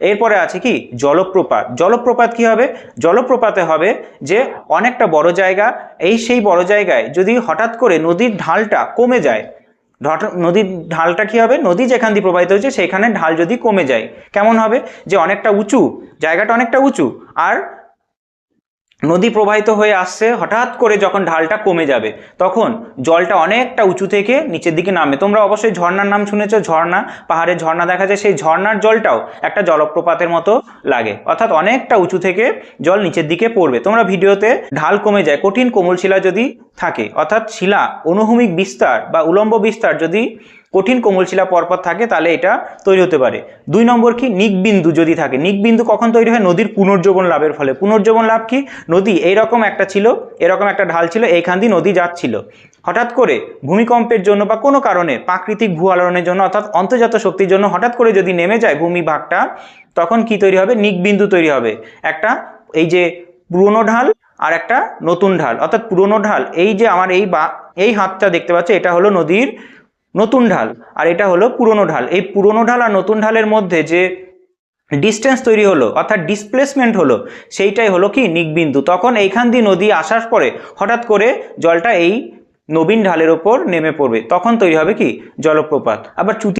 এরপরে আছে কি? জলপ্রপাত। জলপ্রপাত কি হবে? জলপ্রপাতে হবে যে অনেকটা বড় জায়গা, এই সেই বড় জায়গায় যদি হঠাৎ করে নদীর ঢালটা কমে যায় নদীর ঢালটা কি হবে? নদী যেখান দিয়ে প্রবাহিত হচ্ছে, সেখানে ঢাল যদি কমে যায়, কেমন হবে? যে অনেকটা উঁচু, জায়গাটা অনেকটা উঁচু, আর নদী প্রবাহিত হয়ে আসছে, হঠাৎ করে যখন ঢালটা কমে যাবে, তখন জলটা অনেকটা উঁচু থেকে নিচের দিকে নামে। তোমরা অবশ্যই ঝর্ণার নাম শুনেছো, ঝর্ণা। পাহাড়ে ঝর্ণা দেখা যায়, সেই ঝর্ণার জলটাও একটা জলপ্রপাতের মতো লাগে। অর্থাৎ অনেকটা উঁচু থেকে জল নিচের দিকে পড়বে। তোমরা ভিডিওতে ঢাল কমে যায়, কঠিন কোমল শিলা যদি থাকে, অর্থাৎ শিলা অনুভূমিক বিস্তার বা উলম্ব বিস্তার যদি কঠিন কোমল শিলা পরপর থাকে, তাহলে এটা তৈরি হতে পারে। দুই নম্বর কি? নিকবিন্দু যদি থাকে। নিকবিন্দু কখন তৈরি হয়? নদীর পুনর্জীবন লাভের ফলে। পুনর্জীবন লাভ কি? নদী এইরকম একটা ছিল, এরকম একটা ঢাল ছিল, এইখান দিয়ে নদী যাচ্ছিল। হঠাৎ করে ভূমিকম্পের জন্য বা কোনো কারণে প্রাকৃতিক ভূ আলোড়নের জন্য, অর্থাৎ অন্তর্জাত শক্তির জন্য হঠাৎ করে যদি নেমে যায় ভূমিভাগটা তখন কি তৈরি হবে? নিকবিন্দু তৈরি হবে। একটা এই যে পুরনো ঢাল আর একটা নতুন ঢাল। অর্থাৎ পুরনো ঢাল, এই যে আমার এই বা, এই হাতটা দেখতে পাচ্ছ, এটা হলো নদীর নতুন ঢাল, আর এটা হলো পুরনো ঢাল। এই পুরনো ঢাল আর নতুন ঢালের মধ্যে যে ডিস্টেন্স তৈরি হলো, অর্থাৎ ডিসপ্লেসমেন্ট হলো, সেইটাই হলো কি? নিকবিন্দু। তখন এইখান দিয়ে নদী আসার পরে হঠাৎ করে জলটা এই নবীন ঢালের ওপর নেমে পড়বে। তখন তৈরি হবে কি? জলপ্রপাত। আবার চুতি